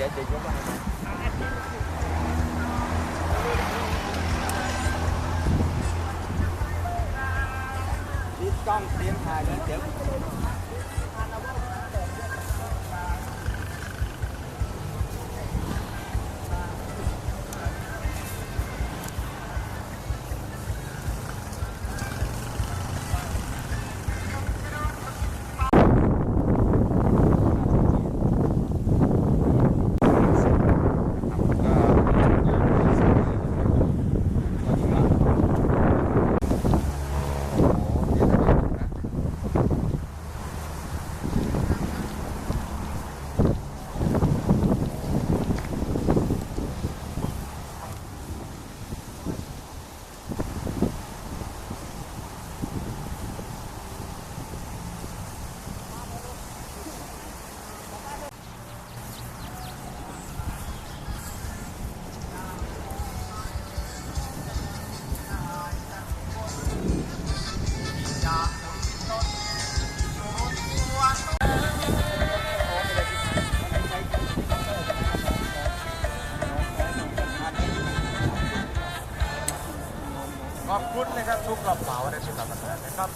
เอาเอาไปด้วยเดี๋ยวเดี๋ยวย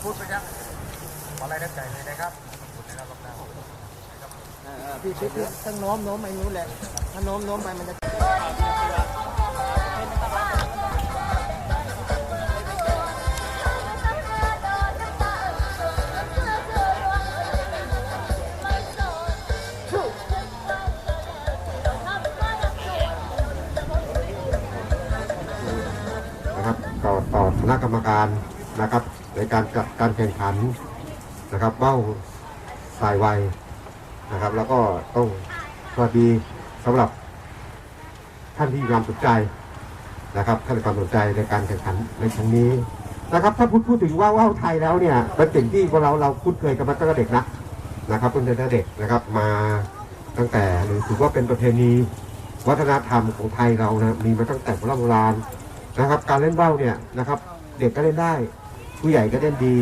พูดไปยังขออะไรน้ำใจเลยนะครับขอบคุณนะครับขอบคุณพี่พี่พี่ต้องโน้มโน้มไปนู้นแหละถ้าโน้มโน้มไปมันจะนะครับต่อต่อคณะกรรมการ นะครับ ในการจัดการแข่งขันนะครับเบ้าสายไวนะครับ แล้วก็ต้องสวัสดีสำหรับท่านที่มีความสนใจนะครับท่านมีความสนใจในการแข่งขันในครั้งนี้นะครับ ถ้าพูดพูดถึงว่าว่าวไทยแล้วเนี่ยเป็นสิ่งที่พวกเราเราคุ้นเคยกันมาตั้งแต่เด็กนะนะครับตั้งแต่เด็กนะครับมาตั้งแต่หรือถือว่าเป็นประเพณีวัฒนธรรมของไทยเรานะมีมาตั้งแต่โบราณโบราณนะครับ การเล่นว่าวเนี่ยนะครับ เด็กก็เล่นได้ ผู้ใหญ่ก็เล่นดี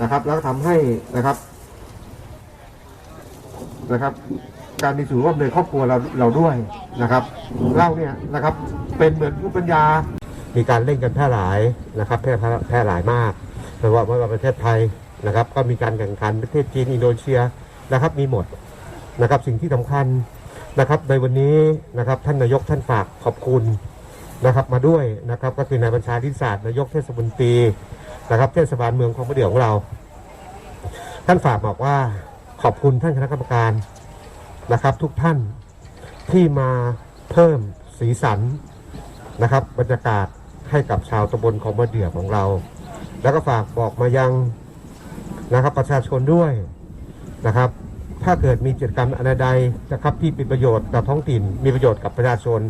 นะครับ แล้วก็ทำให้นะครับนะครับ การมีส่วนร่วมในครอบครัวเราเราด้วยนะครับเล่าเนี่ยนะครับ เป็นเหมือนผู้ปัญญา มีการเล่นกันแพร่หลายนะครับ แพร่แพร่หลายมากไม่ว่าไม่ว่าประเทศไทยนะครับ ก็มีการแข่งขันประเทศจีนอินโดนีเซียนะครับ มีหมดนะครับสิ่งที่สำคัญนะครับ ในวันนี้นะครับท่านนายกท่านฝากขอบคุณนะครับมาด้วยนะครับ ก็คือนายบัญชาทิศาสตร์นายกเทศมนตรี นะครับเทศบาลเมืองคลองมะเดี่ยวของเรา ท่านฝากบอกว่าขอบคุณท่านคณะกรรมการนะครับ ทุกท่านที่มาเพิ่มสีสันนะครับ บรรยากาศให้กับชาวตำบลคลองมะเดี่ยวของเรา แล้วก็ฝากบอกมายังนะครับ ประชาชนด้วยนะครับ ถ้าเกิดมีกิจกรรมอันใดนะครับ ที่เป็นประโยชน์กับท้องถิ่น มีประโยชน์กับประชาชน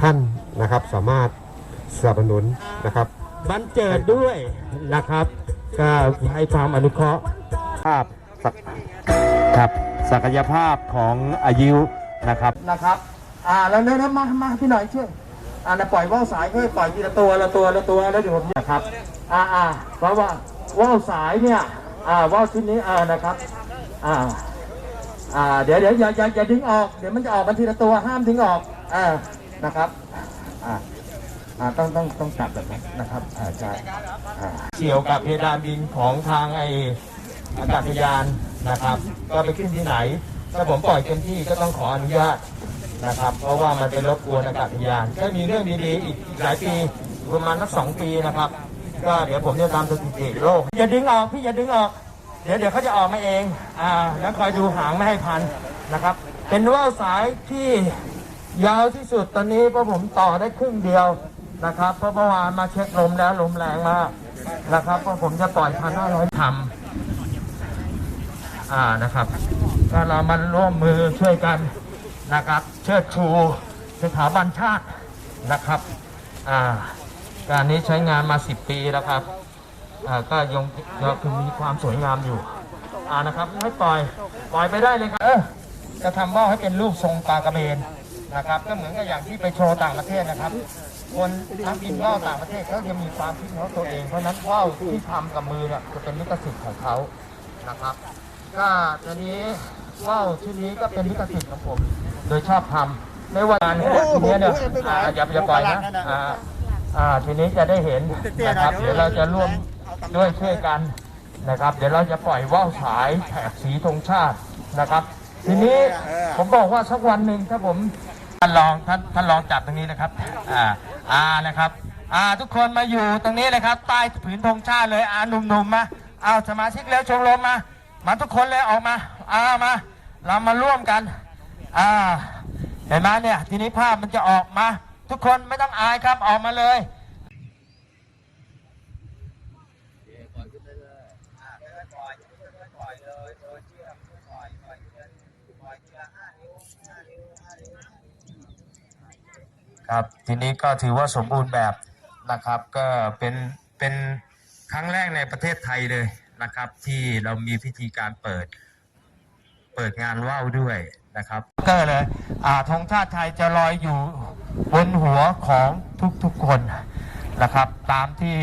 ท่านนะครับ สามารถสนับสนุนนะครับ บันเจิดด้วยนะครับก็ให้ความอนุเคราะห์ภาพศักครับศักยภาพของอายุนะครับนะครับ อ่าแล้วเนื้อมามาพี่หน่อยช่วยอ่านะปล่อยว่าวสายค่อยปล่อยทีละตัวละตัวละตัวแล้วเดี๋ยวผมนะครับอ่าอ่าเพราะว่าว่าวสายเนี่ยอ่าว่าวชิ้นนี้อ่านะครับอ่าอ่าเดี๋ยวเดี๋ยวอย่าอย่าอย่าดึงออกเดี๋ยวมันจะออกมาทีละตัวห้ามดึงออกอ่านะครับอ่าอ่า ต้องต้องต้องจับแบบนั้นะครับอ่าใช่อ่าเกี่ยวกับเพดานบินของทางไออากาศยานนะครับ ก็ไปขึ้นที่ไหน ถ้าผมปล่อยเต็มที่ก็ต้องขออนุญาตนะครับ เพราะว่ามันเป็นรบกวนอากาศยาน ก็มีเรื่องดีๆอีกหลายปีประมาณสักสองปีนะครับ ก็เดี๋ยวผมจะทำสถิติโลกอย่าดึงออกพี่อย่าดึงออก เดี๋ยวเดี๋ยวเขาจะออกมาเองอ่าแล้วคอยดูหางไม่ให้พันนะครับ เป็นว่าวสายที่ยาวที่สุดตอนนี้เพราะผมต่อได้ครึ่งเดียว นะครับเพราะเมื่อวานมาเช็คลมแล้วลมแรงมากนะครับเพราะผมจะปล่อยพันห้าร้อยทำอ่านะครับก็เรามาร่วมมือช่วยกันนะครับ เชิดชูสถาบันชาตินะครับอ่าการนี้ใช้งานมา 10 ปีแล้วครับอ่าก็ยังยังคือมีความสวยงามอยู่อ่านะครับให้ปล่อยปล่อยไปได้เลยครับเออจะทำว่าวให้เป็นรูปทรงปลากระเบนนะครับ ก็เหมือนกับอย่างที่ไปโชว์ต่างประเทศนะครับ คนทั้งบินว่าวต่างประเทศเขาจะมีความคิดของตัวเอง เพราะนั้นว่าวที่ทำกับมือเนี่ยจะเป็นลิขสิทธิ์ของเขานะครับ ก็ตอนนี้ว่าวชุดนี้ก็เป็นลิขสิทธิ์ของผม โดยชอบทำไม่ว่าการเนี่ยทีนี้เนี่ยอ่าอย่าอย่าปล่อยนะอ่าทีนี้จะได้เห็นนะครับ เดี๋ยวเราจะร่วมด้วยช่วยกันนะครับ เดี๋ยวเราจะปล่อยว่าวสายแถบสีธงชาตินะครับ ทีนี้ผมบอกว่าสักวันหนึ่งถ้าผมท่านลองท่านท่านลองจับตรงนี้นะครับ อ่า อ่านะครับอ่าทุกคนมาอยู่ตรงนี้เลยครับ ใต้ผืนธงชาติเลยอ่าหนุ่มๆมาเอาสมาชิกแล้วชมรมมา มาทุกคนเลยออกมาอ่ามาเรามาร่วมกันอ่าเห็นไหมเนี่ยทีนี้ภาพมันจะออกมา ทุกคนไม่ต้องอายครับออกมาเลย ครับทีนี้ก็ถือว่าสมบูรณ์แบบนะครับก็เป็นเป็นครั้งแรกในประเทศไทยเลยนะครับ ที่เรามีพิธีการเปิด เปิดงานว่าวด้วยนะครับก็เลยอ่าธงชาติไทยจะลอยอยู่บนหัวของทุกๆคนนะครับ ตามที่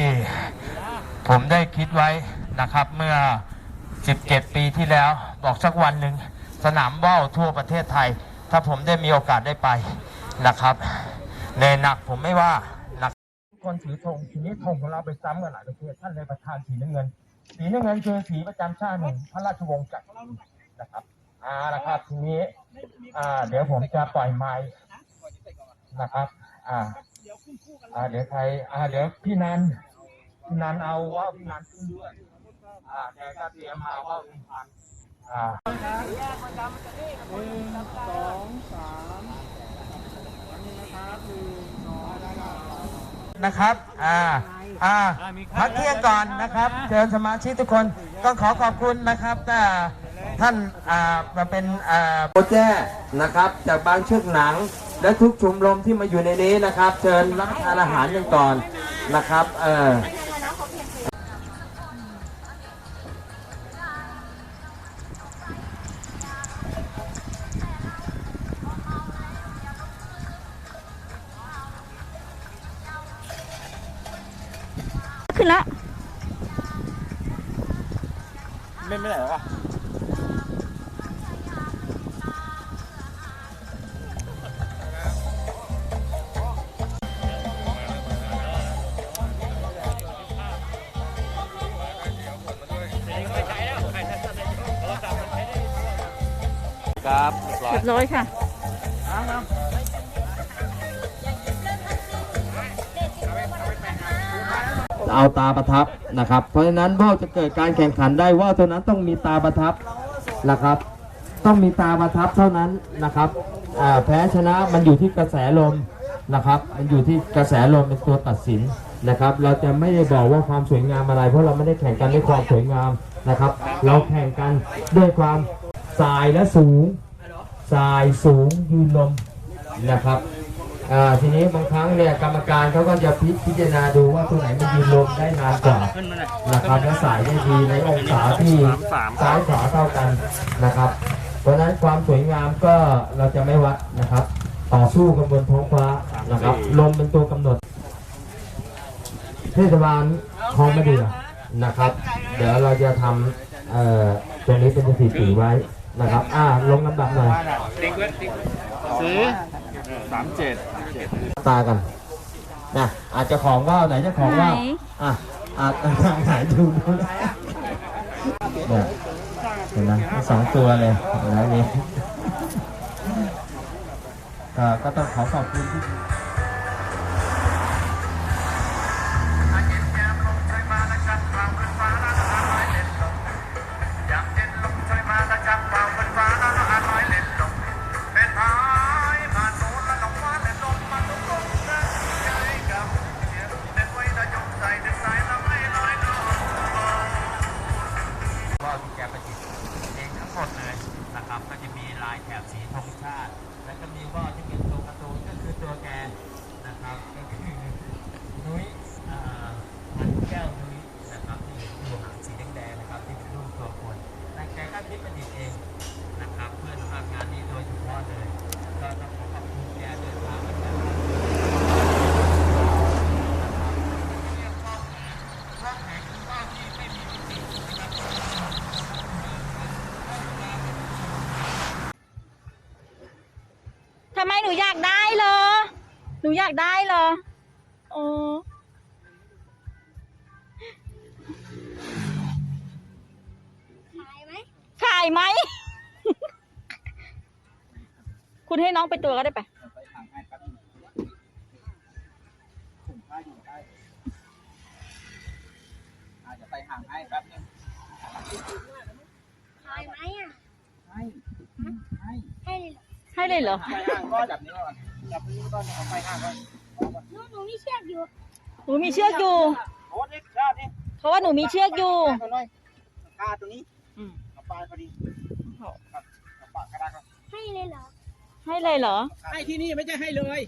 ผมได้คิดไว้นะครับเมื่อ 17 ปีที่แล้วบอกสักวันหนึ่งสนามว่าวทั่วประเทศไทย ถ้าผมได้มีโอกาสได้ไปนะครับ ในหนักผมไม่ว่าหนักทุกคนถือธงทีนี้ธงของเราไปซ้ำกันหลายประเทศท่านเลยประธานสีน้ำเงิน สีน้ำเงินคือสีประจำชาติหนึ่งพระราชวงศ์จักรนะครับอ่านะครับทีนี้อ่าเดี๋ยวผมจะปล่อยไม้นะครับอ่าอ่าเดี๋ยวใครอ่าเดี๋ยวพี่นันพี่นันเอาว่าพี่นันขึ้นด้วยอ่าแกก็เตรียมมาว่าวหนึ่งพันอ่า นะครับ อ่า อ่า พักเที่ยงก่อนนะครับ เชิญสมาชิกทุกคน ก็ขอขอบคุณนะครับอ่าท่าน อ่า มาเป็น อ่าโปแจ้นะครับ จากบางเชือกหนัง และทุกชมรมที่มาอยู่ในนี้นะครับ เชิญรับประทานอาหารกันก่อนนะครับ เออ ขึ้นแล้วเล่นไม่ได้หรอวะครับเรียบร้อยเรียบร้อยค่ะ เอาตาประทับนะครับ เพราะฉะนั้นว่าวจะเกิดการแข่งขันได้ว่าวตัวนั้นต้องมีตาประทับนะครับ ต้องมีตาประทับเท่านั้นนะครับแพ้ชนะมันอยู่ที่กระแสลมนะครับ มันอยู่ที่กระแสลมเป็นตัวตัดสินนะครับ เราจะไม่ได้บอกว่าความสวยงามอะไร เพราะเราไม่ได้แข่งกันด้วยความสวยงามนะครับ เราแข่งกันด้วยความสายและสูงสายสูงยืนลมนะครับ ทีนี้บางครั้งเนี่ยกรรมการเขาก็จะพิจารณาดูว่าตัวไหนมันยืนลมได้นานกว่านะครับและสายได้ดีในองศาที่ซ้ายขวาเท่ากันนะครับ เพราะฉะนั้นความสวยงามก็เราจะไม่วัดนะครับ ต่อสู้กันบนท้องฟ้านะครับลมเป็นตัวกำหนด เทศบาลคลองมะเดื่อนะครับ เดี๋ยวเราจะทำเอ่อตรงนี้เป็นสถิติไว้ นะครับ อ่า ลงลำดับหน่อยสามเจ็ดตากันนะอาจจะของว่าวไหนเจะของว่าวไหน อะอาจจะหายดูดูเนี่ยเห็นไหมสองตัวเลยเห็นไหมนี่ก็ก็ต้องขอขอบคุณที่ หนูอยากได้เหรอ หนูอยากได้เหรอโอ้ขายไหมขายไหม คุณให้น้องไปตัวก็ได้ไปไปห่างให้แป๊บนึงถุงผ้าอยู่ใต้อาจจะไปห่างให้แป๊บนึงขายไหมอะให้ให้ให้เลยเหรอ ให้เลยเหรอ ไปห่างก็จับนี้ก่อนจับนี้ก่อนเอาไปห่างก่อนหนูหนูมีเชือกอยู่หนูมีเชือกอยู่โอ้นี่ชาตินี่เพราะว่าหนูมีเชือกอยู่ ตัวน้อยกาตัวนี้อืมเอาปลาพอดีครับเอาปากระดาษให้เลยเหรอให้เลยเหรอ ให้ที่นี่ไม่จะให้เลย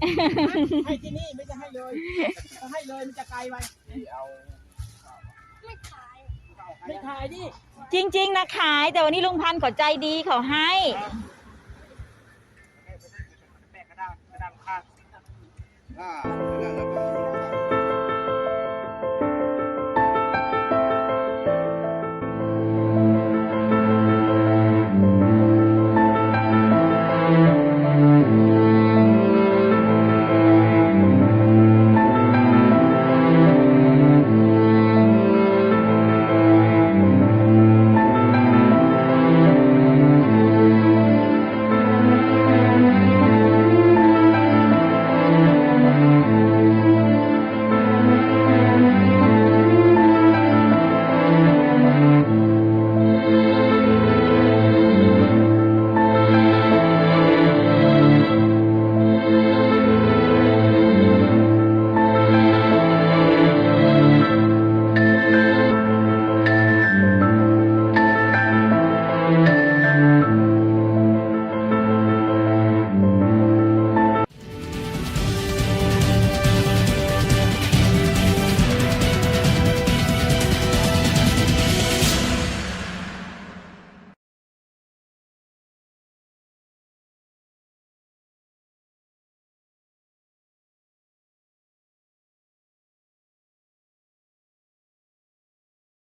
ให้ที่นี่ไม่จะให้เลยถ้าให้เลยมันจะไกลไปเอาไม่ขายไม่ขายดิจริง ๆ นะขาย แต่วันนี้ลุงพันธ์เขาใจดีเขาให้ แ